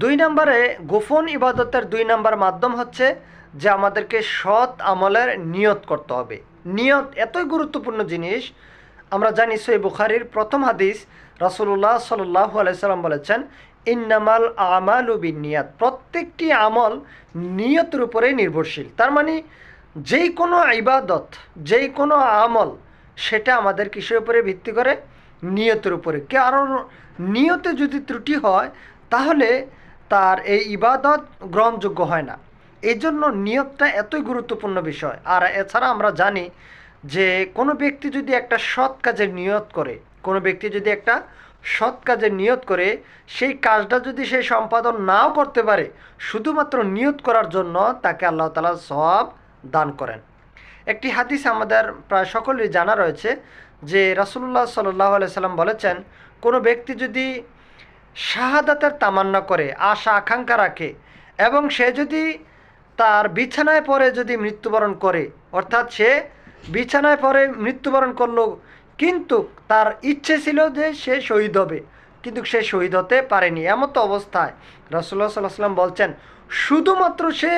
দুই নম্বরে গোপন ইবাদতের দুই নম্বর মাধ্যম হচ্ছে যে আমাদেরকে সৎ আমলের নিয়ত করতে হবে। নিয়ত এতই গুরুত্বপূর্ণ জিনিস, আমরা জানি সই বুখারির প্রথম হাদিস রাসুল্লাহ সাল্লাহ আলাইসাল্লাম বলেছেন, ইন্নামাল আমাল নিয়াত প্রত্যেকটি আমল নিয়তের উপরে নির্ভরশীল। তার মানে যেই কোনো ইবাদত যেই কোনো আমল, সেটা আমাদের কিসের উপরে ভিত্তি করে? নিয়তের উপরে। কারণ নিয়তে যদি ত্রুটি হয়, তাহলে তার এই ইবাদত গ্রহণযোগ্য হয় না। এই জন্য নিয়তটা এতই গুরুত্বপূর্ণ বিষয়। আর এছাড়া আমরা জানি যে, কোনো ব্যক্তি যদি একটা সৎ কাজের নিয়ত করে, কোনো ব্যক্তি যদি একটা সৎ কাজের নিয়ত করে, সেই কাজটা যদি সে সম্পাদন নাও করতে পারে, শুধুমাত্র নিয়ত করার জন্য তাকে আল্লাহ তালা সব দান করেন। একটি হাদিস আমাদের প্রায় সকলেরই জানা রয়েছে যে রাসুল্লাহ সাল্লাহ সাল্লাম বলেছেন, কোনো ব্যক্তি যদি শাহাদাতের তামান্না করে, আশা, আকাঙ্ক্ষা রাখে এবং সে যদি তার বিছানায় পরে যদি মৃত্যুবরণ করে, অর্থাৎ সে বিছানায় পরে মৃত্যুবরণ করল, কিন্তু তার ইচ্ছে ছিল যে সে শহীদ হবে, কিন্তু সে শহীদ হতে পারেনি। এমন তো অবস্থায় রসুল্লাহ সাল্লাহ সাল্লাম বলছেন, শুধুমাত্র সে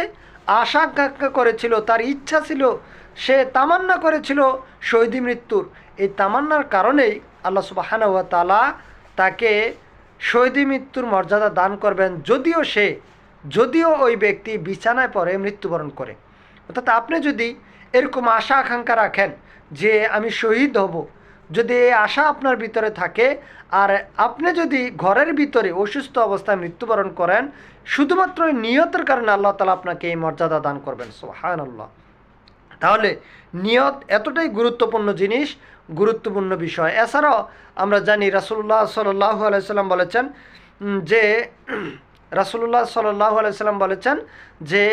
আশা, আকাঙ্ক্ষা করেছিল, তার ইচ্ছা ছিল, সে তামান্না করেছিল শহীদি মৃত্যুর। এই তামান্নার কারণেই আল্লাহ সুবাহানা তালা তাকে শহীদি মৃত্যুর মর্যাদা দান করবেন যদিও সে, যদিও ওই ব্যক্তি বিছানায় পরে মৃত্যুবরণ করে। অর্থাৎ আপনি যদি এরকম আশা আকাঙ্ক্ষা রাখেন যে আমি শহীদ হব, যদি এই আশা আপনার ভিতরে থাকে, আর আপনি যদি ঘরের ভিতরে অসুস্থ অবস্থায় মৃত্যুবরণ করেন, শুধুমাত্র নিয়তের কারণে আল্লাহ তালা আপনাকে এই মর্যাদা দান করবেন। সোহান আল্লাহ তাহলে নিয়ত এতটাই গুরুত্বপূর্ণ জিনিস, গুরুত্বপূর্ণ বিষয়। এছাড়াও আমরা জানি রাসুল্লাহ সাল্লাহ আলাইসাল্লাম বলেছেন যে রাসুল্লাহ সাল্লাহ আলাইসাল্লাম বলেছেন যে